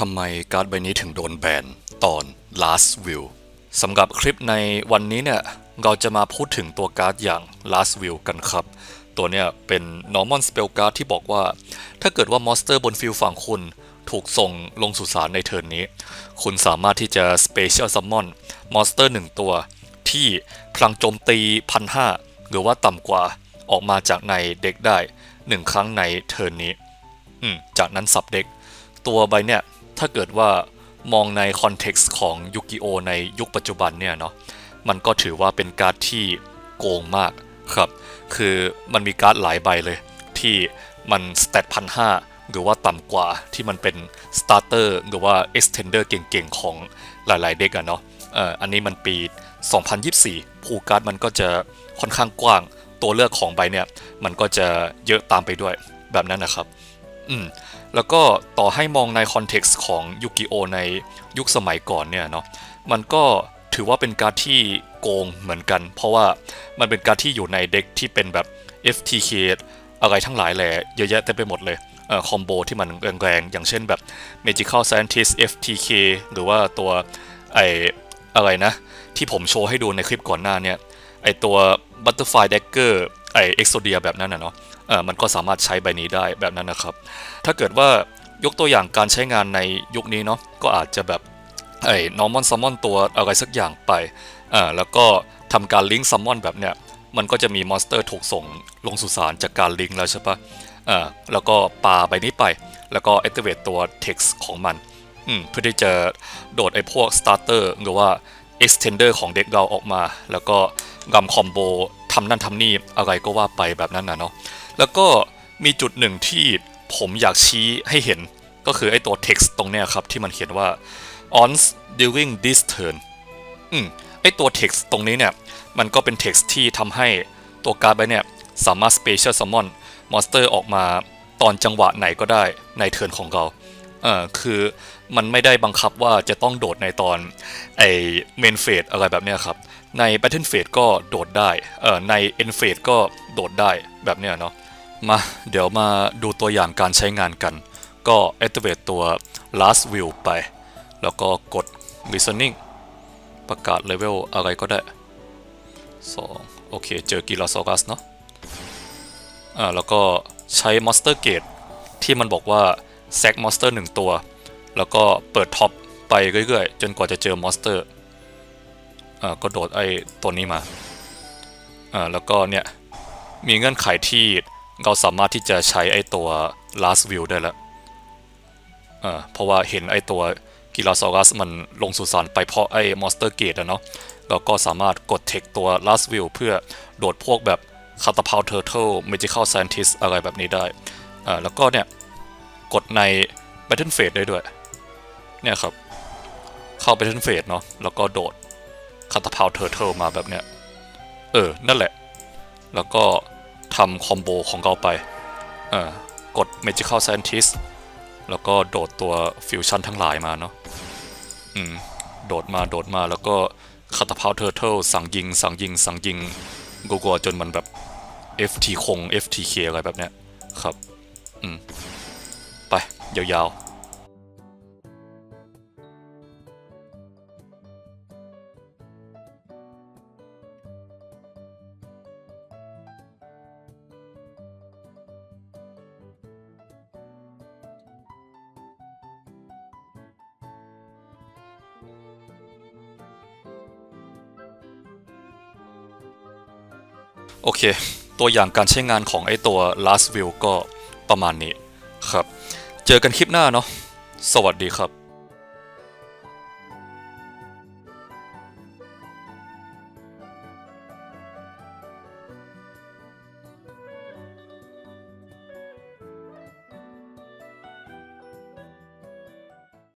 ทำไมการ์ดใบนี้ถึงโดนแบนตอน last will สำหรับคลิปในวันนี้เนี่ย เราจะมาพูดถึงตัวการ์ดอย่าง last will กันครับ ตัวเนี้ยเป็น normal spell card ที่บอกว่า ถ้าเกิดว่ามอนสเตอร์บนฟิลฝั่งคุณถูกส่งลงสุสานในเทิร์นนี้ คุณสามารถที่จะ special summon มอนสเตอร์หนึ่งตัว ที่พลังโจมตีพันห้าหรือว่าต่ำกว่าออกมาจากในเด็กได้หนึ่งครั้งในเทิร์นนี้จากนั้นสับเด็กตัวใบเนี่ย ถ้าเกิดว่ามองในคอนเท็กซ์ของยูกิโอในยุคปัจจุบันเนี่ยเนาะมันก็ถือว่าเป็นการ์ดที่โกงมากครับ คือมันมีการ์ดหลายใบเลย ที่มันสเตตพันห้าหรือว่าต่ำกว่าที่มันเป็นสตาร์เตอร์หรือว่าเอ็กซ์เทนเดอร์เก่งๆ ของหลายๆเด็กอะเนาะอันนี้มันปี 2024 ภูการ์ดมันก็จะค่อนข้างกว้างตัวเลือกของใบเนี่ย มันก็จะเยอะตามไปด้วยแบบนั้นนะครับ อืม แล้วก็ต่อให้มองในคอนเท็กซ์ของยูกิโอในยุคสมัยก่อนเนี่ยเนาะมันก็ถือว่าเป็นการดที่โกงเหมือนกัน เพราะว่ามันเป็นการดที่อยู่ในเด็กที่เป็นแบบ FTK อะไรทั้งหลายแหล่เยอะแยะเต็มไปหมดเลยเอ่อคอมโบที่มันแรงๆ อย่างเช่นแบบ Magical Scientist FTK หรือว่าตัวไออะไรนะ ที่ผมโชว์ให้ดูในคลิปก่อนหน้าเนี่ยไอตัว Butterfly Dagger ไอ Exodia แบบนั้นนะเนาะเออมันก็สามารถใช้ใบนี้ได้แบบนั้นนะครับ ถ้าเกิดว่ายกตัวอย่างการใช้งานในยุคนี้เนาะก็อาจจะแบบไอ้ normal summon ตัวอะไรสักอย่างไปอ่าแล้วก็ทำการลิงก์ summon แบบเนี้ยมันก็จะมีมอนสเตอร์ถูกส่งลงสุสานจากการลิงก์แล้วใช่ปะอ่าแล้วก็ปาใบนี้ไป แล้วก็ activate ตัว text ของมันอืมเพื่อที่จะโดดไอ้พวก starter หรือว่า extender ของเด็กเราออกมา แล้วก็กำคอมโบ ทำนั่นทำนี่อะไรก็ว่าไปแบบนั้นนะเนาะแล้วก็มีจุดหนึ่งที่ผมอยากชี้ให้เห็นก็คือไอ้ตัว text ตรงเนี้ยครับ ที่มันเขียนว่า on during this turn อืมไอ้ตัว text ตรงนี้เนี่ยมันก็เป็น text ที่ทำให้ตัวการ์ดใบเนี่ยสามารถ special summon monster ออกมาตอนจังหวะไหนก็ได้ในเทิร์นของเรา เออคือมันไม่ได้บังคับว่าจะต้องโดดในตอนไอเมนเฟสอะไรแบบเนี้ยครับ ใน Battle Phase ก็โดดได้เออใน End Phase ก็โดดได้แบบเนี้ยเนาะมาเดี๋ยวมาดูตัวอย่างการใช้งานกัน ก็ activate ตัว last will ไป แล้วก็กด listening ประกาศ level อะไรก็ได้ 2 โอเค เจอกิลาซอกัสเนาะอ่าแล้วก็ใช้ Monster Gate ที่มันบอกว่า แซกมอนสเตอร์หนึ่งตัว แล้วก็เปิดท็อปไปเรื่อยๆ จนกว่าจะเจอมอนสเตอร์อ่าก็โดดไอ้ตัวนี้มาอ่าแล้วก็เนี่ย มีเงื่อนไขที่เราสามารถที่จะใช้ไอ้ตัว last view ได้แล้วอ่าเพราะว่าเห็นไอ้ตัวกิลาซอรัสมันลงสุสานไปเพราะไอ้มอนสเตอร์เกตอะเนาะเราก็สามารถกดเทคตัว last view เพื่อโดดพวกแบบคาตาพาวเทอร์เทิลเมจิคอลไซนติสอะไรแบบนี้ได้อ่าแล้วก็เนี่ย กดใน Battle Phase ได้ด้วย เนี่ยครับ เข้า Battle Phase เนาะแล้วก็โดดคาตาพาวเทอร์เทิลมาแบบเนี้ย เออ นั่นแหละ แล้วก็ทำคอมโบของเราไป เออกด Magical Scientist แล้วก็โดดตัวฟิวชั่นทั้งหลายมาเนาะอืม โดดมาโดดมาแล้วก็คาตาพาวเทอร์เทิลสั่งยิง สั่งยิง สั่งยิงกลัวๆจนมันแบบ FT คง FTK อะไรแบบเนี้ยครับ อืม ไป ยาวๆโอเค ตัวอย่างการใช้งานของไอตัว last view ก็ประมาณนี้ครับ เจอกันคลิปหน้าเนาะสวัสดีครับ